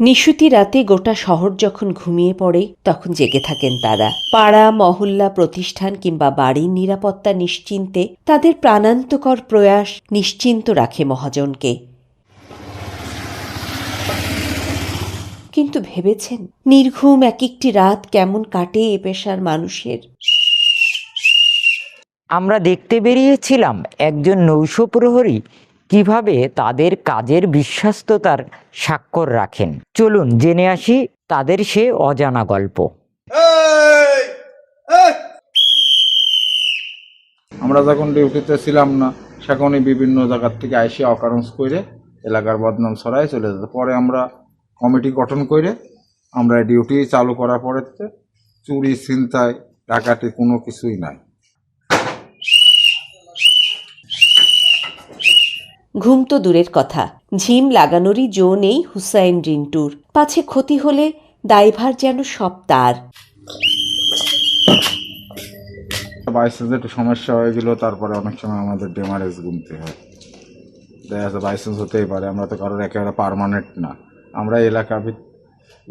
নিশুতি রাতে গোটা শহর যখন ঘুমিয়ে পড়ে, তখন জেগে থাকেন তারা। পাড়া, মহল্লা, প্রতিষ্ঠান কিংবা বাড়ির নিরাপত্তা নিশ্চিন্তে তাদের প্রাণান্তকর প্রয়াস নিশ্চিন্ত রাখে মহাজনকে। কিন্তু ভেবেছেন নির্ঘুম এক একটি রাত কেমন কাটে এ পেশার মানুষের? আমরা দেখতে বেরিয়েছিলাম একজন নৌশ প্রহরী কীভাবে তাদের কাজের বিশ্বস্ততার স্বাক্ষর রাখেন। চলুন জেনে আসি তাদের সে অজানা গল্প। আমরা যখন ডিউটিতে ছিলাম না সেখানে বিভিন্ন জায়গার থেকে আইসে অকারেন্স করে এলাকার বদনাম ছড়াই চলে যেত। পরে আমরা কমিটি গঠন করে আমরা ডিউটি চালু করার পরে চুরি ছিনতাই ডাকাতি কোনো কিছুই নাই। ঘুম তো দূরের কথা। ঝিম লাগানোরই জো নেই হুসাইন রিন্টুর। পাছে ক্ষতি হলে দায়ভার যেন সব তার। বাইসেন্স একটু সমস্যা হয়ে গেল তারপরে অনেক সময় আমাদের ডেমারেজ গুনতে হয়। দেখা যাচ্ছে বাইসেন্স হতেই পারে আমরা তো কারোর একেবারে পারমানেন্ট না। আমরা এলাকা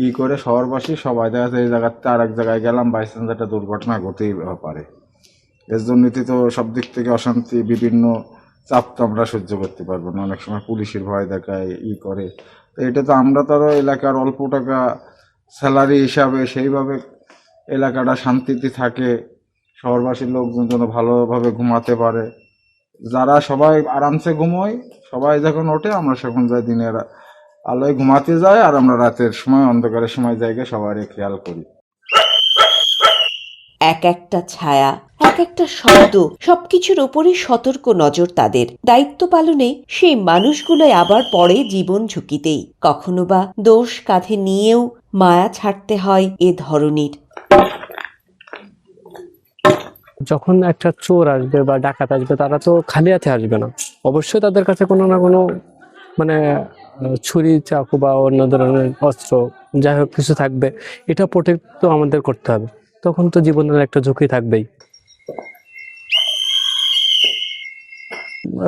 ই করে শহরবাসী সবাই দেখা যাচ্ছে এই জায়গাতে আর এক জায়গায় গেলাম বাইসেন্স একটা দুর্ঘটনা ঘটেই পারে এর জন্যই তো সব দিক থেকে অশান্তি, বিভিন্ন চাপ তো আমরা সহ্য করতে পারব না। অনেক সময় পুলিশের ভয় দেখায়, ই করে। তো এটা তো আমরা তো আরও এলাকার অল্প টাকা স্যালারি হিসাবে সেইভাবে এলাকাটা শান্তিতে থাকে, শহরবাসীর লোকজন যেন ভালোভাবে ঘুমাতে পারে। যারা সবাই আরামসে ঘুমোয়, সবাই যখন ওঠে, আমরা সেখন যাই দিনের আলোয় ঘুমাতে যায় আর আমরা রাতের সময় অন্ধকারের সময় জায়গায় সবারই খেয়াল করি। এক একটা ছায়া এক একটা শব্দ সবকিছুর ওপরে সতর্ক নজর তাদের। দায়িত্ব পালনে সেই মানুষগুলোই আবার পড়ে জীবন ঝুঁকিতেই। কখনো বা দোষ কাঁধে নিয়েও মায়া ছাড়তে হয় এ ধরনের। যখন একটা চোর আসবে বা ডাকাত আসবে তারা তো খালি হাতে আসবে না। অবশ্যই তাদের কাছে কোনো না কোনো মানে ছুরি, চাকু বা অন্য ধরনের অস্ত্র, যাই হোক, কিছু থাকবে। এটা প্রোটেক্ট তো আমাদের করতে হবে। তখন তো জীবনের একটা ঝুঁকি থাকবেই।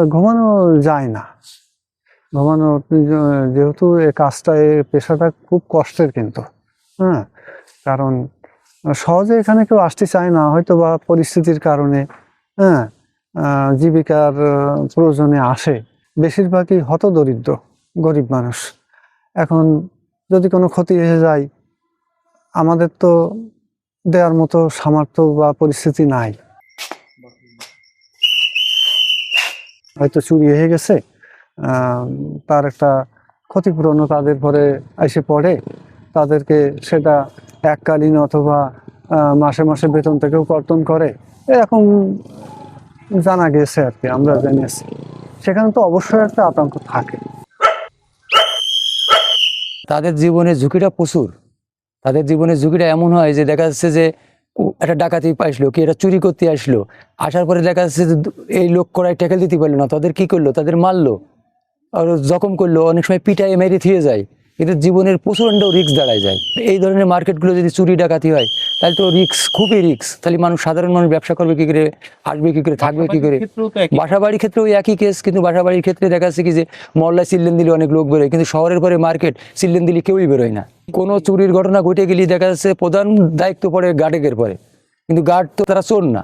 ঘুমানো যায় না। ঘুমানো যেহেতু এই কাজটা এই পেশাটা খুব কষ্টের কিন্তু হ্যাঁ? কারণ সহজে এখানে কেউ আসতে চায় না হয়তো বা পরিস্থিতির কারণে হ্যাঁ? জীবিকার প্রয়োজনে আসে। বেশিরভাগই হতদরিদ্র। গরিব মানুষ। এখন যদি কোনো ক্ষতি এসে যায়, আমাদের তো দেওয়ার মতো সামর্থ্য বা পরিস্থিতি নাই। হয়তো চুরি হয়ে গেছে তার একটা ক্ষতিপূরণও তাদের পরে এসে পড়ে। তাদেরকে সেটা এককালীন অথবা মাসে মাসে বেতন থেকেও কর্তন করে। এরকম জানা গেছে আর কি, আমরা জেনেছি সেখানে তো অবশ্যই একটা আতঙ্ক থাকে। তাদের জীবনে ঝুঁকিটা প্রচুর। তাদের জীবনে ঝুঁকিটা এমন হয় যে দেখা যাচ্ছে যে একটা ডাকাতি পাইছিল, কি এটা চুরি করতে আসলো। আসার পরে দেখা যাচ্ছে যে এই লোক করায় ট্যাকেল দিতে পারল না। তাদের কি করল? তাদের মারলো। আর জখম করল, অনেক সময় পিটায়, মেরে থিয়ে যায়। এদের জীবনের প্রচণ্ড রিস্ক দাঁড়ায় যায়। এই ধরনের মার্কেটগুলো যদি চুরি ডাকাতি হয় তাহলে তো রিস্ক খুবই রিস্ক তাহলে মানুষ সাধারণ মানুষ ব্যবসা করবে কি করে? আসবে কি করে? থাকবে কি করে? বাসা বাড়ির ক্ষেত্রেও একই কেস কিন্তু বাসা বাড়ির ক্ষেত্রে দেখা যাচ্ছে কি যে মহল্লায় সিল্লেন দিলে অনেক লোক বেরোয় কিন্তু শহরের পরে মার্কেট সিল্লেন দিলে কেউই বেরোয় না। কোনো চুরির ঘটনা ঘটে গেলে দেখা যাচ্ছে প্রধান দায়িত্ব পড়ে গার্ডের পরে। কিন্তু গার্ড তো তারা চোর না।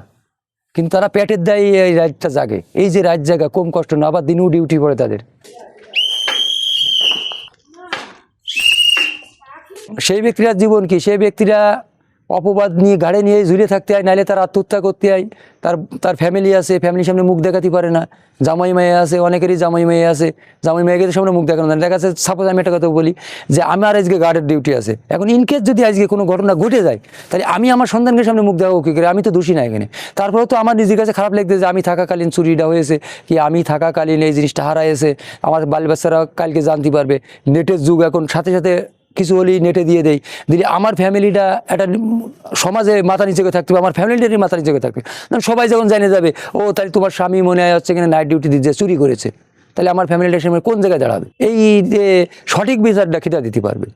কিন্তু তারা পেটের দায়ী এই রাতটা জাগে। এই যে রাত জায়গা কম কষ্ট না আবার দিনেও ডিউটি পড়ে তাদের। সেই ব্যক্তিরা জীবন কি? সেই ব্যক্তিরা অপবাদ নিয়ে গাড়ি নিয়ে ঝুলে থাকতে হয়, নাহলে তার আত্মহত্যা করতে হয়। তার তার ফ্যামিলি আছে ফ্যামিলির সামনে মুখ দেখাতে পারে না। জামাই মেয়ে আছে, অনেকেরই জামাই মেয়ে আছে। জামাই মেয়েকে তো সামনে মুখ দেখানো। দেখা যাচ্ছে সাপোজ আমি একটা কথা বলি যে আমার আজকে গার্ডের ডিউটি আছে। এখন ইনকেস যদি আজকে কোনো ঘটনা ঘটে যায়, তাহলে আমি আমার সন্তানকে সামনে মুখ দেখাবো কী করে? আমি তো দোষী না এখানে। তারপরেও তো আমার নিজের কাছে খারাপ লাগতে যে আমি থাকাকালীন চুরিটা হয়েছে, কি আমি থাকাকালীন এই জিনিসটা হারাইছে, আমার বাল বাচ্চারা কালকে জানতে পারবে। নেটের যুগ এখন সাথে সাথে কিছু হলেই নেটে দিয়ে দেয় দিলে আমার ফ্যামিলিটা একটা সমাজে মাথা নিচে করে থাকতে হবে, আমার ফ্যামিলিটারই মাথা নিচে করে থাকবে সবাই যখন জেনে যাবে, ও, তাহলে তোমার স্বামী মনে হয় হচ্ছে কিনা নাইট ডিউটি দিচ্ছে চুরি করেছে। তাহলে আমার ফ্যামিলিটার সামনে কোন জায়গায় দাঁড়াবে? এই যে সঠিক বিচারটা খিদা দিতে পারবে।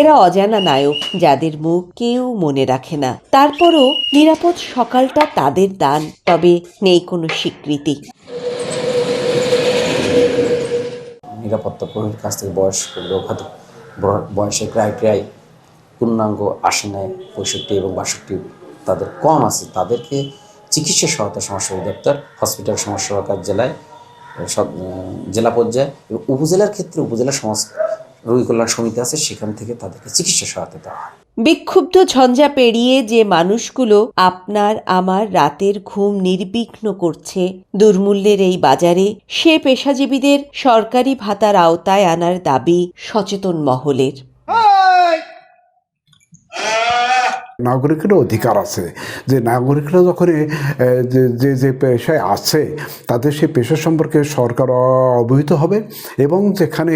এরা অজানা নায়ক যাদের মুখ কেউ মনে রাখে না। তারপরও নিরাপদ সকালটা তাদের দান, তবে নেই কোনো স্বীকৃতি। নিরাপত্তা কর্মীর কাছ থেকে হয়তো বড়- বয়সের ক্রাইটেরিয়ায় পূর্ণাঙ্গ আসে নেয় পঁয়ষট্টি এবং বাষট্টি তাদের কম আছে। তাদেরকে চিকিৎসা সহায়তা সমস্যা অধিদপ্তর হসপিটাল জেলায় সব জেলা পর্যায়ে এবং উপজেলার ক্ষেত্রে উপজেলা সমাজ রোগী কল্যাণ সমিতি আছে সেখান থেকে তাদেরকে চিকিৎসা সহায়তা দেওয়া হয় বিক্ষুব্ধ ঝঞ্ঝা পেরিয়ে যে মানুষগুলো আপনার আমার রাতের ঘুম নির্বিঘ্ন করছে দুর্মূল্যের এই বাজারে সে পেশাজীবীদের সরকারি ভাতার আওতায় আনার দাবি সচেতন মহলের! নাগরিকেরও অধিকার আছে। যে নাগরিকরা যখন যে যে পেশায় আছে, তাদের সেই পেশা সম্পর্কে সরকার অবহিত হবে এবং যেখানে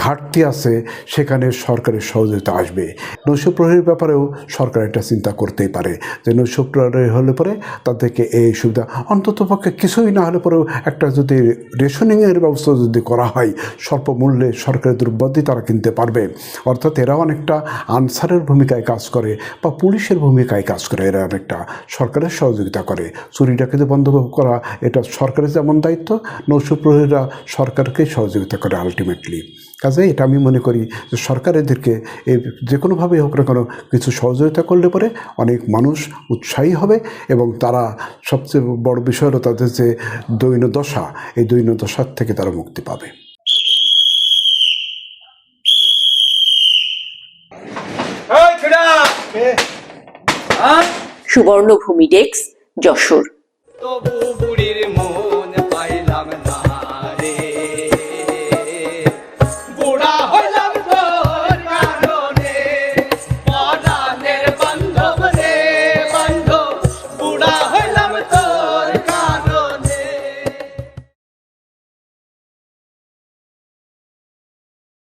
ঘাটতি আছে, সেখানে সরকারের সহযোগিতা আসবে। নৈশ প্রহরীর ব্যাপারেও সরকার এটা চিন্তা করতেই পারে যে নৈশ প্রহরী হলে পরে তাদেরকে এই সুবিধা, অন্তত পক্ষে কিছুই না হলে পরেও একটা যদি রেশনিংয়ের ব্যবস্থা যদি করা হয় স্বল্প মূল্যে সরকারের দ্রব্যাদি তারা কিনতে পারবে। অর্থাৎ এরা অনেকটা আনসারের ভূমিকায় কাজ করে বা পুলিশের ভূমিকায় কাজ করে। এরা অনেকটা সরকারের সহযোগিতা করে। চুরি ডাকাতি বন্ধ করা এটা সরকারের যেমন দায়িত্ব নৌশ প্রহরীরা সরকারকে সহযোগিতা করে আলটিমেটলি কাজে এটা আমি মনে করি যে সরকার এদেরকে এই যে কোনোভাবেই হোক না কেন কিছু সহযোগিতা করলে পরে অনেক মানুষ উৎসাহী হবে এবং তারা সবচেয়ে বড় বিষয় হলো তাদের যে দৈন দশা এই দৈন দশার থেকে তারা মুক্তি পাবে। হ্যাঁ সুবর্ণভূমি ডেস্ক যশোর।